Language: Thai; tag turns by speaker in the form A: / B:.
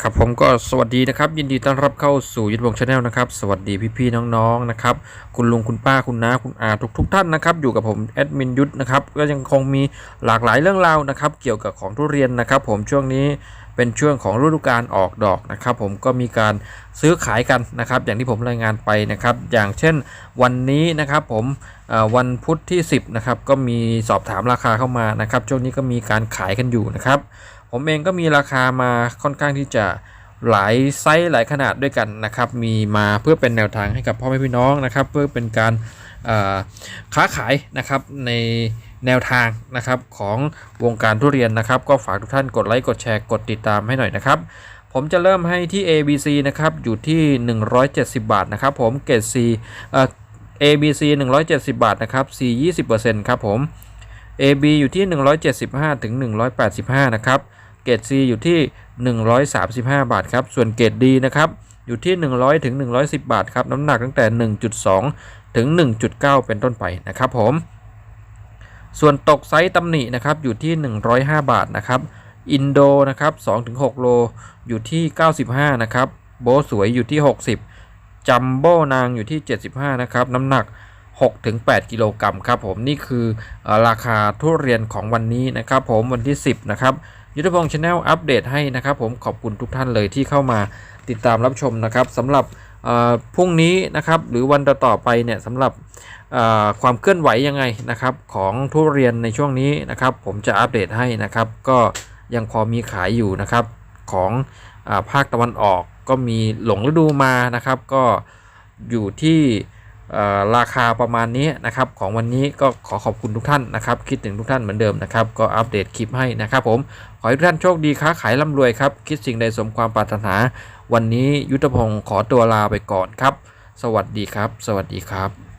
A: ครับผมก็สวัสดีนะครับ ยินดีต้อนรับเข้าสู่ยุทธวงศ์ชาแนลนะครับ สวัสดีพี่ๆน้องๆนะครับ คุณลุงคุณป้าคุณน้าคุณอาทุกทุกท่านนะครับ อยู่กับผมแอดมินยุทธนะครับ ก็ยังคงมีหลากหลายเรื่องราวนะครับ เกี่ยวกับของทุเรียนนะครับ ผมช่วงนี้ เป็นช่วงของฤดูกาลออกดอกนะครับผมก็มีการซื้อขายกันนะครับ อย่างที่ผมรายงานไปนะครับ อย่างเช่นวันนี้นะครับผมวันพุธที่ 10นะครับก็มีสอบถามราคาเข้ามานะครับ ช่วงนี้ก็มีการขายกันอยู่นะครับ ผมเองก็มีราคามาค่อนข้างที่จะหลายไซส์หลายขนาดด้วยกันนะครับ มีมาเพื่อเป็นแนวทางให้กับพ่อแม่พี่น้องนะครับ เพื่อเป็นการค้าขายนะครับใน แนวทางนะครับของวงการทุเรียนนะครับ ก็ฝากทุกท่านกดไลค์กดแชร์กดติดตามให้หน่อยนะครับ ผมจะเริ่มให้ที่ ABC นะครับอยู่ที่ 170 บาทนะครับผมเกรด C เอ่อ ABC 170 บาทนะครับ C 20%ครับผม AB อยู่ที่ 175ถึง185 นะครับ เกรด C อยู่ที่ 135 บาทครับ ส่วนเกรด D นะครับ อยู่ที่ 100ถึง110 บาทครับ น้ำหนักตั้งแต่ 1.2 ถึง 1.9 เป็นต้นไปนะครับผม ส่วนตกไซส์ตำหนินะครับอยู่ที่ 105 บาทนะครับ อินโดนะครับ2-6 โลอยู่ที่ 95 นะครับ โบสวยอยู่ที่ 60 จัมโบ้นางอยู่ที่ 75 นะครับ น้ำหนัก 6-8 กิโลกรัมครับผมนี่คือราคาทุเรียนของวันนี้นะครับผมวันที่ 10 นะครับยุทธพงศ์ชาแนลอัปเดตให้นะครับผมขอบคุณทุกท่านเลยที่เข้ามาติดตามรับชมนะครับสำหรับ พรุ่งนี้นะครับหรือวันต่อๆไปเนี่ยสำหรับความเคลื่อนไหวยังไงนะครับของทุเรียนในช่วงนี้นะครับผมจะอัปเดตให้นะครับ ก็ยังพอมีขายอยู่นะครับของอาภาคตะวันออกก็มีหลงฤดูมานะครับ ก็อยู่ที่ราคาประมาณนี้นะครับของวันนี้ก็ขอขอบคุณทุกท่านนะครับ คิดถึงทุกท่านเหมือนเดิมนะครับ ก็อัปเดตคลิปให้นะครับผม ขอให้ทุกท่านโชคดีค้าขายร่ำรวยครับ คิดสิ่งใดสมความปรารถนาวันนี้ยุทธพงศ์ขอตัวลาไปก่อนครับ สวัสดีครับ สวัสดีครับ